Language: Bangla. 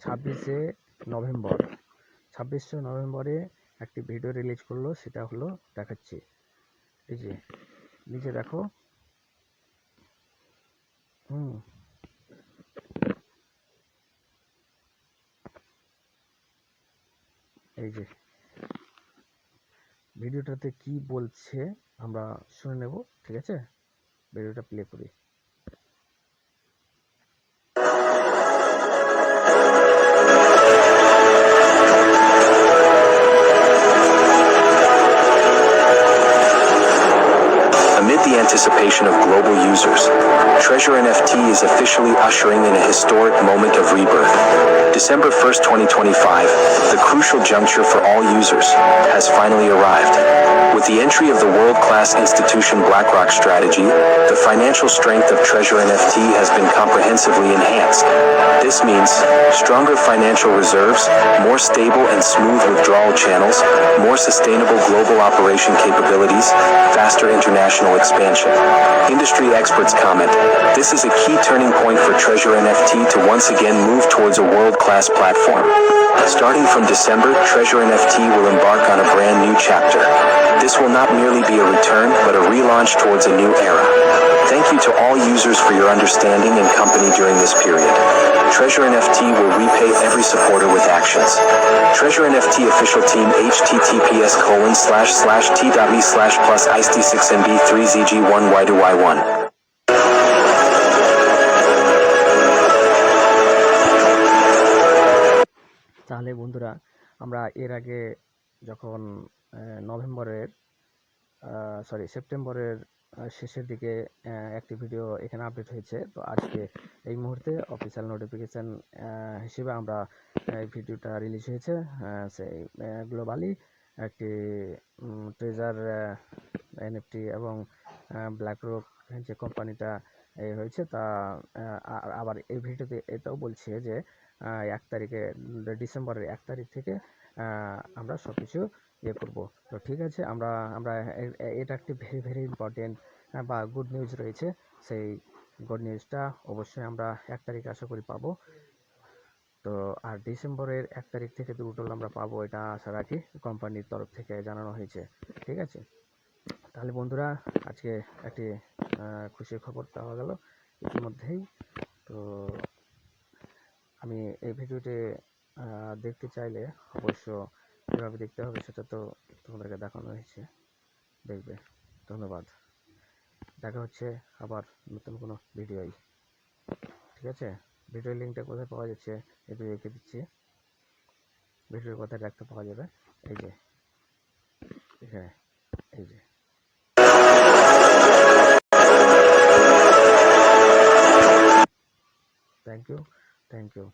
ছাব্বিশে নভেম্বর। ছাব্বিশে নভেম্বরে একটি ভিডিও রিলিজ করল, সেটা হলো দেখাচ্ছি। এই যে, নিচে দেখো। হুম। এই যে ভিডিওটাতে কি বলছে আমরা শুনে নেব, ঠিক আছে? ভিডিওটা প্লে করি। Anticipation of global users, Treasure NFT is officially ushering in a historic moment of rebirth. December 1st, 2025, the crucial juncture for all users, has finally arrived. With the entry of the world-class institution BlackRock strategy, the financial strength of Treasure NFT has been comprehensively enhanced. This means stronger financial reserves, more stable and smooth withdrawal channels, more sustainable global operation capabilities, faster international expansion. Industry experts comment, this is a key turning point for Treasure NFT to once again move towards a world-class platform. Starting from December, Treasure NFT will embark on a brand new chapter. This will not merely be a return, but a relaunch towards a new era. Thank you to all users for your understanding and company during this period. Treasure NFT will repay every supporter with actions. Treasure NFT official team https colon slash slash t.me slash plus ice6nb3zg1y2y1. তাহলে বন্ধুরা আমরা এর আগে যখন নভেম্বরের সরি সেপ্টেম্বরের শেষের দিকে একটি ভিডিও এখানে আপডেট হয়েছে। তো আজকে এই মুহূর্তে অফিসিয়াল নোটিফিকেশান হিসেবে আমরা এই ভিডিওটা রিলিজ হয়েছে সেই গ্লোবালি একটি ট্রেজার এনএফটি এবং ব্ল্যাক রক যে কোম্পানিটা এ হয়েছে, তা আবার এই ভিডিওতে এটাও বলছে যে এক তারিখে, ডিসেম্বরের এক তারিখ থেকে আমরা সব কিছু ইয়ে করব। তো ঠিক আছে, আমরা আমরা এটা একটি ভেরি ভেরি ইম্পর্টেন্ট বা গুড নিউজ রয়েছে। সেই গুড নিউজটা অবশ্যই আমরা এক তারিখ আশা করি পাবো। তো, আর ডিসেম্বরের এক তারিখ থেকে দুটো আমরা পাবো, এটা আশা রাখি, কোম্পানির তরফ থেকে জানানো হয়েছে। ঠিক আছে? তাহলে বন্ধুরা, আজকে একটি খুশির খবর পাওয়া গেল ইতিমধ্যেই। তো আমি এই ভিডিওটি দেখতে চাইলে অবশ্য কীভাবে দেখতে হবে সেটা তো তোমাদেরকে দেখানো হয়েছে। দেখবে। ধন্যবাদ। দেখা হচ্ছে আবার নতুন কোনো ভিডিওই। ঠিক আছে? ভিডিওর লিঙ্কটা কোথায় পাওয়া যাচ্ছে একটু রেখে দিচ্ছি। ভিডিওর কোথায় রাখতে পাওয়া যাবে? এই যে। Thank you.